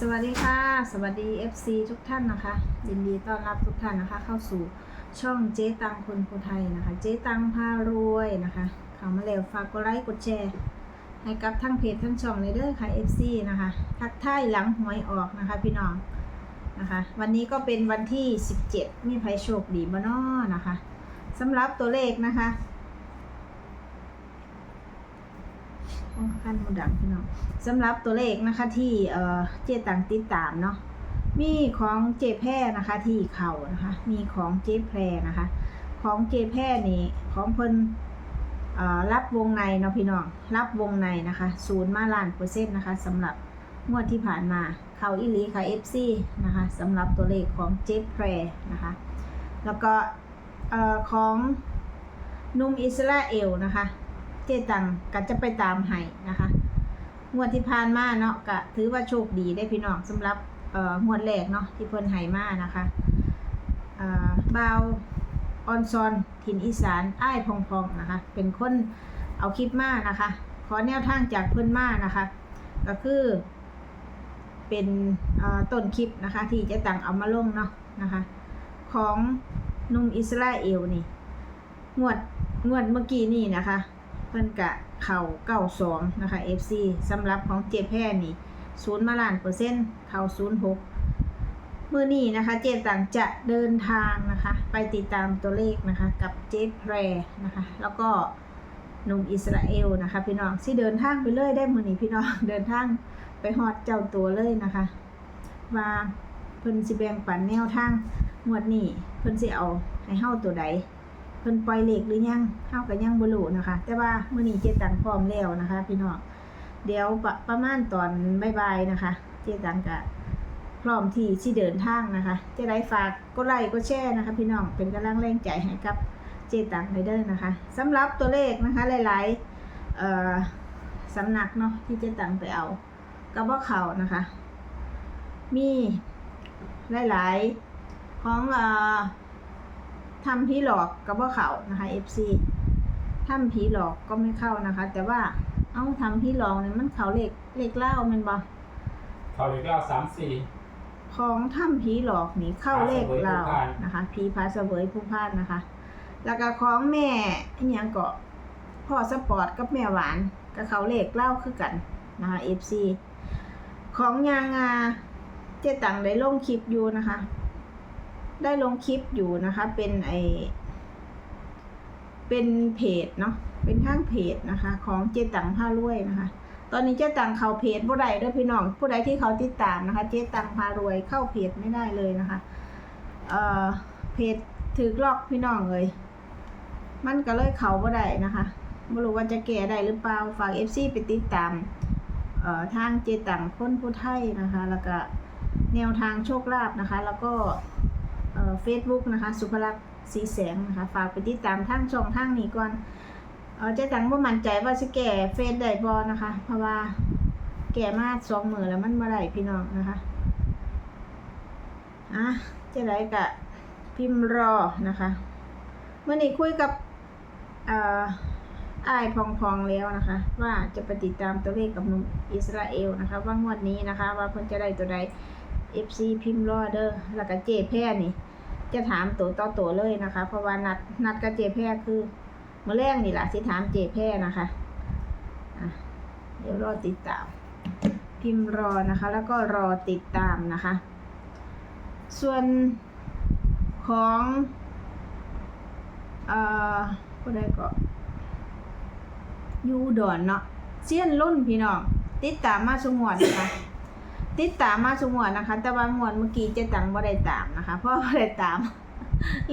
สวัสดีค่ะ สวัสดี FC ทุกท่านนะคะ ยินดีต้อนรับทุกท่านนะคะ เข้าสู่ช่องเจ๊ตังคนภูไทยนะคะ เจ๊ตังพารวยนะคะเข้ามาแล้วฝากกดไลค์กดแชร์ให้กับทั้งเพจทั้งช่องเลยเด้อค่ะ FC นะคะ ทักทายหลังหวยออกนะคะพี่น้องนะคะ วันนี้ก็เป็นวันที่ 17 มีไพโชคดีบ่น้อนะคะสำหรับตัวเลขนะคะโอ้ ขั้นมูดังพี่น้องสำหรับตัวเลขนะคะที่เออเจตังติดตามเนาะมีของเจแพร่นะคะที่เข่านะคะ มีของเจแพรนะคะ ของเจแพร่นี่ของเพิ่นรับวงในเนาะพี่น้องรับวงในนะคะศูนย์มาล้านเปอร์เซ็นต์นะคะสำหรับงวดที่ผ่านมาเข่าอิลีค่ะ FC นะคะสำหรับตัวเลขของเจแพรนะคะ แล้วก็ของนุ่มอิสราเอลนะคะ เจตังก็จะไปตามให้นะคะงวดที่ผ่านมาเนาะก็ถือว่าโชคดีได้พี่น้องสำหรับเอ่องวดแรกเนาะที่เพิ่นให้มานะคะเอ่อบาวออนซอนถิ่นอีสานอ้ายพองพองนะคะ เป็นคนเอาคลิปมานะคะ ขอแนวทางจากเพิ่นมานะคะ ก็คือเป็นเอ่อต้นคลิปนะคะ ที่เจะตังเอามาลงเนาะนะคะ ของนุ่มอิสราเอลนี่งวดงวดเมื่อกี้นี่นะคะ พิ่นกะเข่าเก้าสองนะคะ FC สำหรับของเจแพรนี่ศูนย์มาล้านเปอร์เซ็นต์เข่าศูนย์หกเมื่อนี้นะคะ เจต่างจะเดินทางนะคะ ไปติดตามตัวเลขนะคะ กับเจแพรนะคะ แล้วก็หนุ่มอิสราเอลนะคะพี่น้องที่เดินทางไปเลยได้มื่อนี้พี่น้องเดินทางไปฮอดเจ้าตัวเลยนะคะ ว่าเพิ่นสิแบ่งปันแนวทางงวดนี้เพิ่นสิเอาให้เฮาตัวใด พิ่นปล่อยเหลขหรือยังเฮาก็ยังบ่รู้นะคะ แต่ว่ามื้อนี้เจตังพร้อมแล้วนะคะ พี่น้องเดี๋ยวประประมาณตอนบ่ายๆนะคะ เจตังก็พร้อมที่สิเดินทางนะคะจะได้ฝากกดไลค์กดแชร์นะคะ พี่น้องเป็นกำลังแรงใจให้กับเจตังไปเด้อนะคะสำหรับตัวเลขนะคะหลายๆเอ่อสำนักเนาะที่เจตังไปเอาก็บ่เขานะคะ มีหลายๆของเอ่อ ทำผีหลอกก็บ่เข้านะคะ FC ทำผีหลอกก็ไม่เข้านะคะ แต่ว่าเอ้าทำผีหลอกเนี่ยมันเข้าเลขเลขเล่าแมันบ่เขาเรียกเล่าสามสี่ ของถ้ำผีหลอกนี่เข้าเลขเล่าพาเสวยผู้พาน นะคะผีพาเสวยผู้พานนะคะ แล้วก็ของแม่อหยังก็พ่อสปอร์ตกับแม่หวานก็เข้าเลขเล่าคือกันนะคะ FC ของยางาเจ๊ตังได้ลงคลิปอยู่นะคะ ได้ลงคลิปอยู่นะคะ เป็นไอเป็นเพจเนาะเป็นทางเพจนะคะ ของเจตังผ้ารวยนะคะ ตอนนี้เจตังเขาเพจผู้ใดด้วยพี่น้องผู้ใดที่เขาติดตามนะคะ เจตังพารวยเข้าเพจไม่ได้เลยนะคะเอ่อเพจถือล็อกพี่น้องเลยมันก็เลยเขาบ่ได้นะคะไม่รู้ว่าจะแก้ได้หรือเปล่าฝาก FC ไปติดตามเอ่อทางเจตังพ้นผู้ไทยนะคะ แล้วก็แนวทางโชคลาภนะคะ แล้วก็ เฟซบุ๊กนะคะ สุภลักษณ์สีแสงนะคะ ฝากไปติดตามทางช่องทางนี้ก่อนเออเจตังบ่ามั่นใจว่าสิแก้เฟซได้บ่นะคะ เพราะว่าแก่มาสองมือแล้วมันบ่ได้พี่น้องนะคะอะเจะไดกะพิมพ์รอนะคะเมื่อนี้คุยกับอ่ออ้ายพองพองแล้วนะคะ ว่าจะไปติดตามตัวเลขกับหนุ่มอิสราเอลนะคะ ว่างวดนี้นะคะ ว่าเพิ่นจะได้ตัวใด FC พิมพ์รอเดอร์แล้วก็เจแพ้นี่ จะถามตัวต่อตัวเลยนะคะ เพราะว่านัดนัดกับเจแพ้คือมื่อแรกนี่แหละสิถามเจแพ้นะคะะเดี๋ยวรอติดตาม พิมพ์รอนะคะ แล้วก็รอติดตามนะคะ ส่วนของเอ่อผู้ใดก็ยูดอนเนาะเซียนรุ่นพี่น้องติดตามมาสงวดนะคะ ติดตามมาสงวดนะคะ แต่ว่างวดเมื่อกี้เจ๊ตังบ่ได้ตามนะคะ เพราะบ่ได้ตาม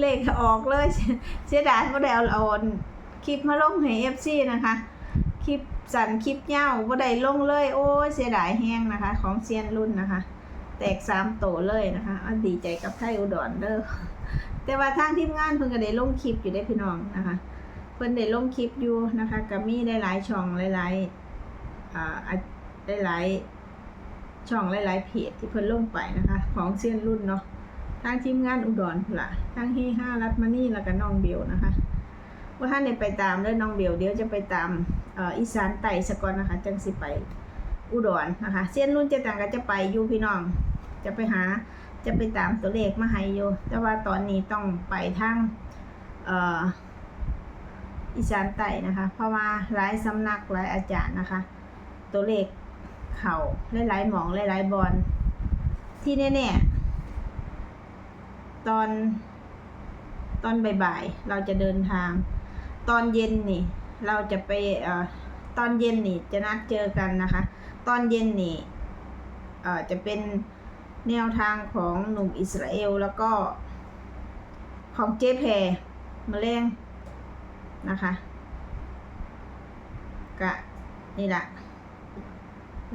เลขออกเลยเสียดายบ่ได้เอาเอาคลิปมาลงให้ FC นะคะ คลิปสั่นคลิปเยาวบ่ได้ลงเลย โอ้ยเสียดายแห้งนะคะ ของเซียนรุ่นนะคะ แตกสามโตเลยนะคะอันดีใจกับไทยอุดรเด้อแต่ว่าทางทีมงานเพิ่นก็ได้ลงคลิปอยู่ได้พี่น้องนะคะ เพิ่นได้ลงคลิปอยู่นะคะก็มีหลายๆช่องหลายๆอ่าหลายๆ ช่องหลายๆเพจที่เพิ่นลงไปนะคะ ของเซียนรุ่นเนาะทางทีมงานอุดรพุ่นล่ะทางเฮห้ารัตมานี่แล้วก็น้องเบลนะคะว่าท่านได้ไปตามเด้อน้องเบลเดี๋ยวจะไปตามอีสานไต่สกอนนะคะจังสิไปอุดรนะคะเซียนรุ่นเจตังก็จะไปอยู่พี่น้อง จะไปหาจะไปตามตัวเลขมาให้อยู่แต่ว่าตอนนี้ต้องไปทางอีสานใต้นะคะ เพราะว่าหลายสำนักหลายอาจารย์นะคะ ตัวเลข เข่าหลายๆหมองหลายๆบอลที่แน่ๆตอนตอนบ่ายๆเราจะเดินทาง ตอนเย็นนี่ เราจะไปอตอนเย็นนี่จะนัดเจอกันนะคะ ตอนเย็นนี่เอจะเป็นแนวทางของหนุ่มอิสราเอลแล้วก็ของเจแพรมาแรงนะคะ กะ นี่แหละ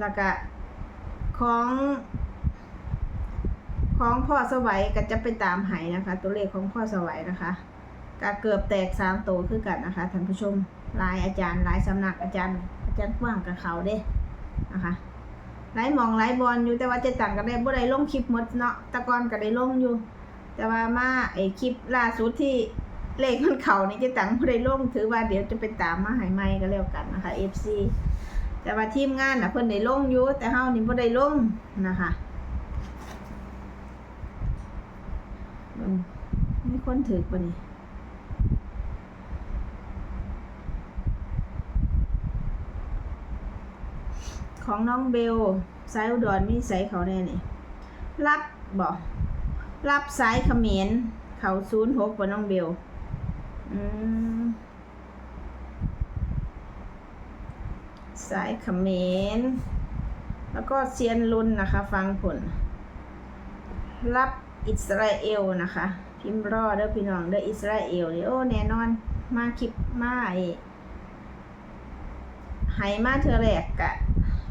แล้วก็ของของพ่อสวัยก็จะไปตามไหนะคะ ตัวเลขของพ่อสวัยนะคะก็เกือบแตกสามโตวคือกันนะคะท่านผู้ชมลายอาจารย์ลายสำนักอาจารย์ อาจารย์กว้างกับเขาเด้นะคะหลายมองหลายบอลอยู่แต่ว่าจะต่างกันได้บ่ได้ลงคลิปหมดเนาะตะกอนก็ได้ลงอยู่ แต่ว่ามาไอคลิปล่าสุดที่เลขมันเขานี่จะต่างบ่ได้ลงถือว่าเดี๋ยวจะไปตามมาห้ใหม่ก็แล้วกันนะคะ FC แต่ว่าทีมงานน่ะเพิ่นได้ลงอยู่แต่เฮานี่บ่ได้ลงนะคะมีคนถือป่ะนี่ของน้องเบลสายอุดรมีสายเขาแน่นี่รับบอกรับสายเขมรเขาศูนย์หกกว่าน้องเบล อืม สายเขมรแล้วก็เซียนลุนนะคะ ฟังผล รับอิสราเอลนะคะ พิมพ์รอเด้อพี่น้องเด้ออิสราเอลนี่โอ้แน่นอนมาคลิปมาไอ้ไฮมาเธอแรกกะ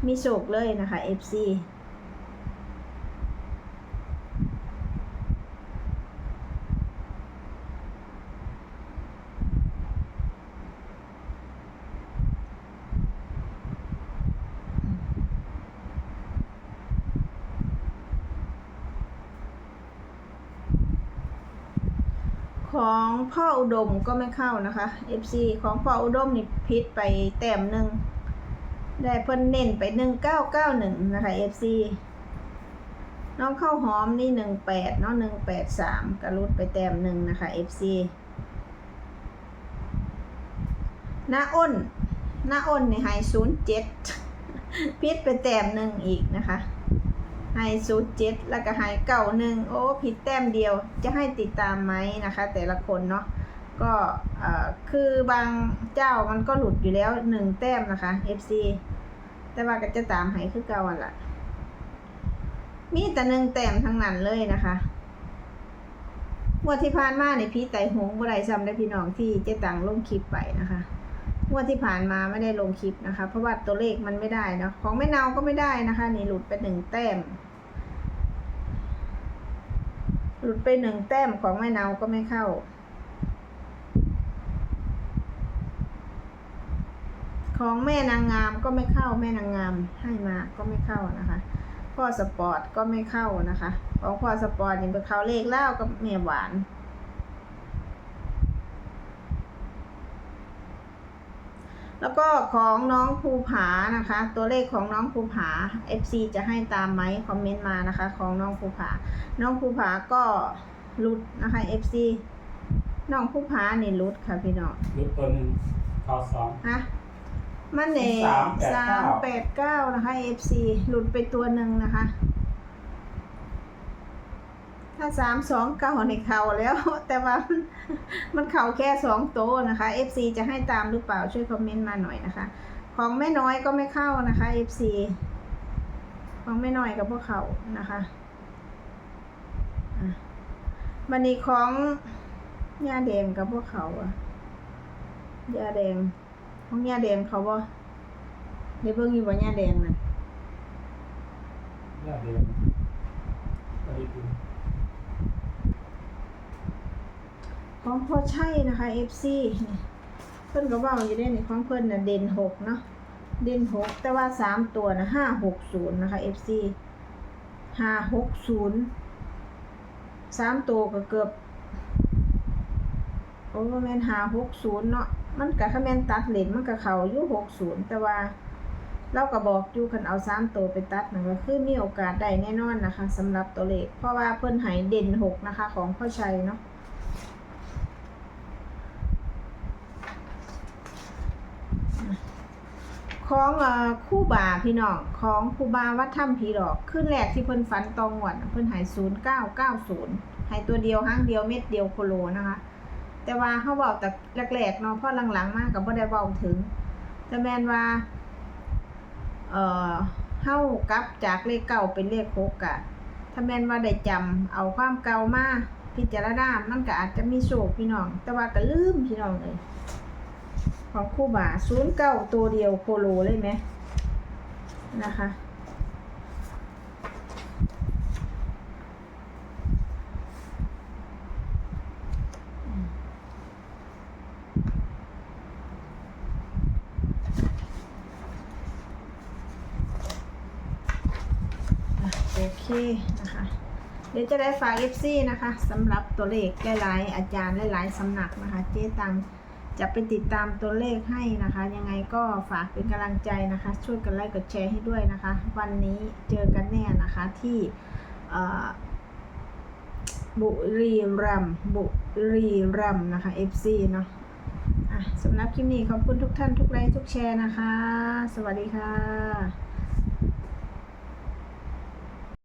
มีโศกเลยนะคะ FC ของพ่ออุดมก็ไม่เข้านะคะ FC ของพ่ออุดมนี่พิษไปแต้มหนึ่งได้เพิ่นเน้นไปหนึ่งเก้าเก้าหนึ่งนะคะ FC น้องข้าวหอมนี่หนึ่งแปดเนาะหนึ่งแปดสามกระลุดไปแต้มหนึ่งนะคะ FC หน้าอ้นหน้าอ้นนี่ให้ศูนย์เจ็ดพิษไปแต้มหนึ่งอีกนะคะ ให้ศูนย์เจ็ดแล้วก็ให้เก้าหนึ่งโอ้ผิดแต้มเดียวจะให้ติดตามไหมนะคะ แต่ละคนเนาะก็คือบางเจ้ามันก็หลุดอยู่แล้วหนึ่งแต้มนะคะ FC แต่ว่าก็จะตามให้คือเก่าอะละมีแต่หนึ่งแต้มทั้งนั้นเลยนะคะงวดที่ผ่านมาในพี่ไต่หงบ่ได้ซ้ำได้พี่น้องที่เจ๊ตังลงคลิปไปนะคะ วดที่ผ่านมาไม่ได้ลงคลิปนะคะ เพราะว่าตัวเลขมันไม่ได้นะของแม่เนาก็ไม่ได้นะคะ นี่หลุดไปหนึ่งแต้ม หลุดไปหนึ่งแต้มของแม่เนาก็ไม่เข้าของแม่นางงามก็ไม่เข้าแม่นางงามให้มาก็ไม่เข้านะคะพ่อสปอร์ตก็ไม่เข้านะคะ ของพ่อสปอร์ตนี่เป็นเขาเลขเล่ากับแม่หวาน แล้วก็ของน้องภูผานะคะ ตัวเลขของน้องภูผา FC จะให้ตามไหมคอมเมนต์มานะคะ ของน้องภูผา น้องภูผาก็รุดนะคะ FC น้องภูผานี่รุดค่ะพี่น้องรุดตัวหนึ่งเข้าสองฮะมันเอสามแปดสาเก้ามแปดเก้านะคะ FC หลุดไปตัวหนึ่งนะคะ ถ้าสามสองเก้าในเข่าแล้ว แต่ว่ามันเข่าแค่สองโตนะคะ FC จะให้ตามหรือเปล่าช่วยคอมเมนต์มาหน่อยนะคะ ของแม่น้อยก็ไม่เข้านะคะ FC ของแม่น้อยกับพวกเขานะคะอะบันนี้ของยาแดงกับพวกเขาอะยาแดงของยาแดงเขาบ่ได้เบิ่งอยู่บ่ยาแดงนะยอดเดียวไปดู ของพ่อใช่นะคะ FC นี่เพิ่นก็เว้าอยู่ได้นี่ของเพิ่นน่ะเด่นหกเนาะเด่นหกแต่ว่าสามตัวนะห้าหกศูนย์นะคะ FC ห้าหกศูนย์สามตัวก็เกือบโอ้แม่นห้าหกศูนย์เนาะมันก็คะแม่นตัดเหลนมันก็เข้าอยู่หกศูนย์แต่ว่าเราก็บอกอยู่คันเอาสามตัวไปตัดนะก็คือมีโอกาสได้แน่นอนนะคะสำหรับตัวเลขเพราะว่าเพิ่นใหายเด่นหกนะคะ ของพ่อชัยเนาะ ของเอ่อคู่บาพี่น้องของครูบาวัดถ้ำผีดอกขึ้นแรกที่เพิ่นฝันตองหวนเพิ่นหายศูนย์เก้าเก้าศูนย์หายตัวเดียวห้างเดียวเม็ดเดียวโคโลนะคะ แต่ว่าเขาบอกแต่แรกๆเนาะเพราะหลังๆมากกับบ่ได้เว้าถึงแต่แมนว่าเอ่อเฮากลับจากเลขเก่าเป็นเลขหกอะถ้าแมนว่าได้จำเอาความเก่ามาพิจารณามันก็อาจจะมีโชคพี่น้อง แต่ว่าก็ลืมพี่น้องเลย ของคู่บ่าศูนย์เก้าตัวเดียวโคโลเลยไหมนะคะโอเคนะคะ เดี๋ยวจะได้ฝาก FC นะคะสำหรับตัวเลขหลายๆอาจารย์หลายๆสำนักนะคะ เจ๊ตัง จะไปติดตามตัวเลขให้นะคะ ยังไงก็ฝากเป็นกำลังใจนะคะ ช่วยกันไลค์กดแชร์ให้ด้วยนะคะ วันนี้เจอกันแน่นะคะที่บุรีรัมบุรีรัมนะคะ FC เนาะะสำหรับคลิปนี้ขอบคุณทุกท่านทุกไลค์ทุกแชร์นะคะ สวัสดีค่ะ